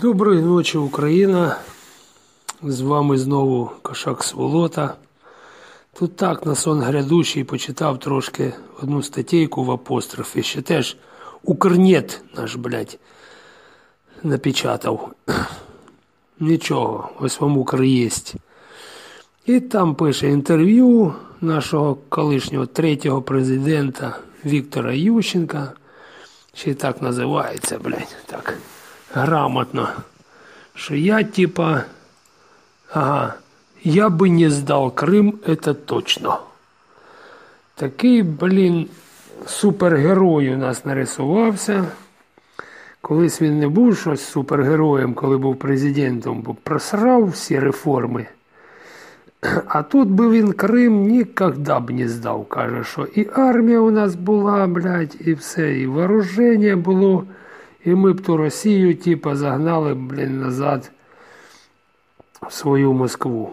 Доброї ночі, Україна. З вами знову Кошак Сволота. Тут так на сон грядущий почитав трошки одну статтєйку в апострофі, ще теж Укрнет наш, блядь, напечатав. Нічого, ось вам Укрєсть. І там пише інтерв'ю нашого колишнього третього президента Віктора Ющенка. Ще й так називається, блядь, так грамотно. Що я типа. Ага, я би не здав Крим, це точно. Такий, блін, супергерой у нас нарисувався. Колись він не був щось супергероєм, коли був президентом, бо просрав всі реформи. А тут би він Крим ніколи б не здав. Каже, що і армія у нас була, блядь, і все, і вооруження було. І ми б ту Росію, типа, загнали, блін, назад в свою Москву.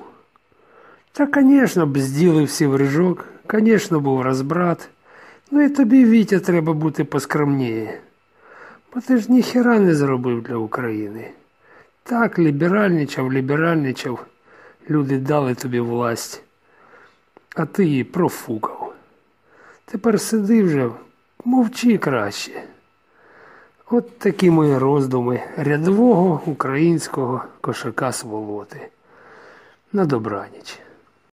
Та, звісно, б зділи всі в рижок, звісно, був розбрат. Ну і тобі, Вітя, треба бути поскромніє. Бо ти ж ніхіра не зробив для України. Так, ліберальничав, ліберальничав. Люди дали тобі власть, а ти її профукав. Тепер сиди вже, мовчи краще. От такі мої роздуми рядового українського кошака сволоти. На добраніч.